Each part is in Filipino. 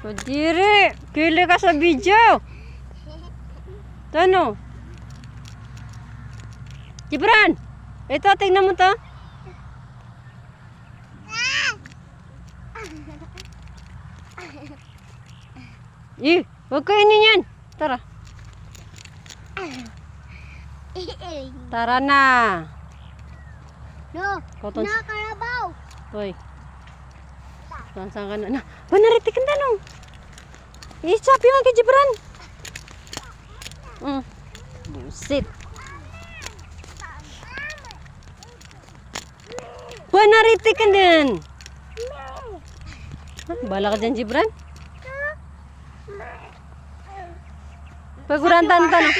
Kadiri, kili ka sa video. Tano? Gibran, ito, tingnan mo to. Eh, huwag kainin yan. Tara. Tara na. No, Cotton. na karabaw. Hoy. Saan saan ka na? Na, panaritik ang tanong. I-chop yung kay Gibran. Mm. Busit. Panaritik ka din. Ha, Bala ka dyan, Gibran. Pagurantan tanong.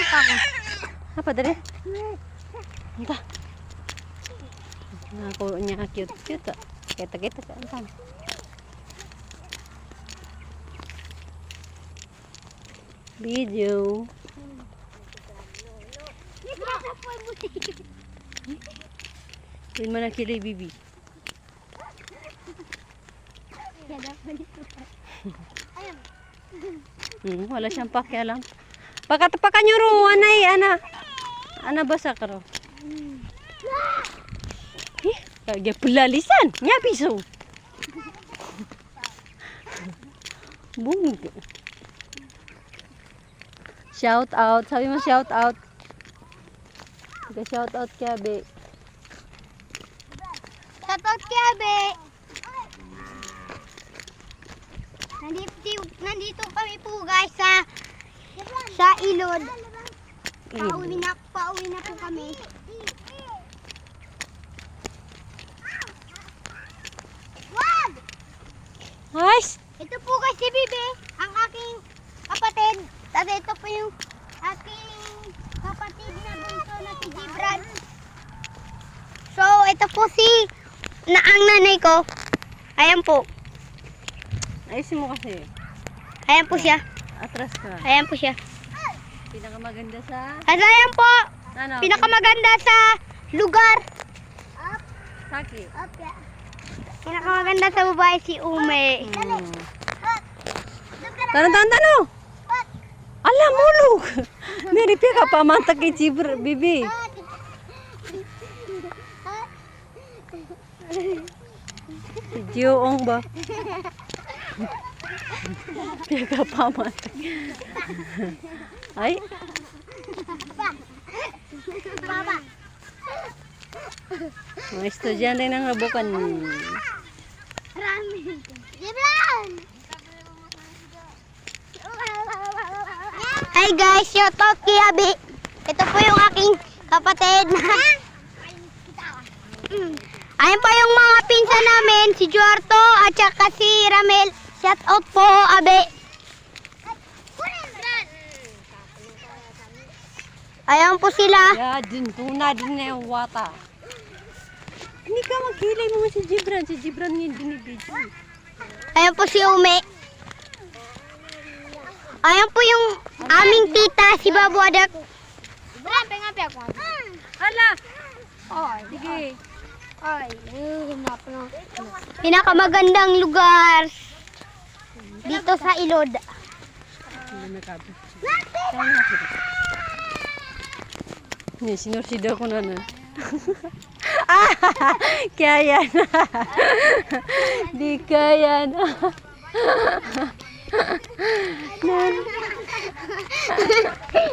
Apa tadi? Entah. Aku nya cute cute tak? Kita kita Video. Di mana kili bibi? Hmm, wala siyang pakialam. Pakatapakan niyo ro, anay, ana. Ana basa ka ro. Eh, kaya pulalisan. Nya piso. Bung. Shout out. Sabi mo shout out. Sige, shout out kaya, be. Shoutout kay Abe. Nandito, nandito kami po guys sa sa Ilod. Pauwi na, pauwi na po kami. Wag! Guys, Ito po guys si Bibi, ang aking kapatid. Tapos ito po yung aking kapatid na bunso na si Gibran. So, ito po si na ang nanay ko. Ayan po. ayusin mo kasi. Ayan po siya. Atras ka. Ayan po siya. Pinakamaganda sa... At ayan po, Ano? pinakamaganda sa lugar. Saki. Pinakamaganda sa babae si Ume. Hmm. Tanong, tanong, tanong. Alam, mulog. Naripi ka pa, manta kay bibi. Si Jiyoong ba? Piya ka pa, manta. Ay, Baba. mga estudyante ng rabukan. Rami. Gibran! Hi guys, shout out kay Abi. Ito po yung aking kapatid. Mm. Ayun po yung mga pinsan namin, si Juarto at saka si Ramel. Shout out po, Abi. Ayan po sila. Ya, din, tuna din na yung wata. Hindi ka magkilay mo si Jibran. Si Jibran yung binibidyo. Ayan po si Ume. Ayan po yung aming tita, si Babu Adak. Hala! Sige. Pinakamagandang lugar dito sa Ilod. Ni, sinursidaw ko na na. ah, kaya na. Di kaya na.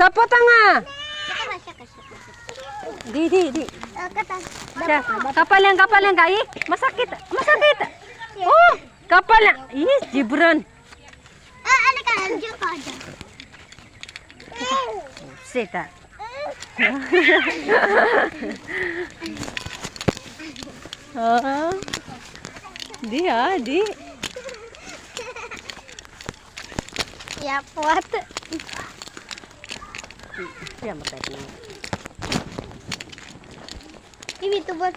Sapot nga. Di, di, di. Kapal lang, kapal lang kay. Masakit, masakit. Oh, kapal lang. Yes, Jibran. Ah, ano ka? Diyan ka dyan. Sita. Ah. Di ha, di. Ya, Siapa mau tadi? Ini tuh buat.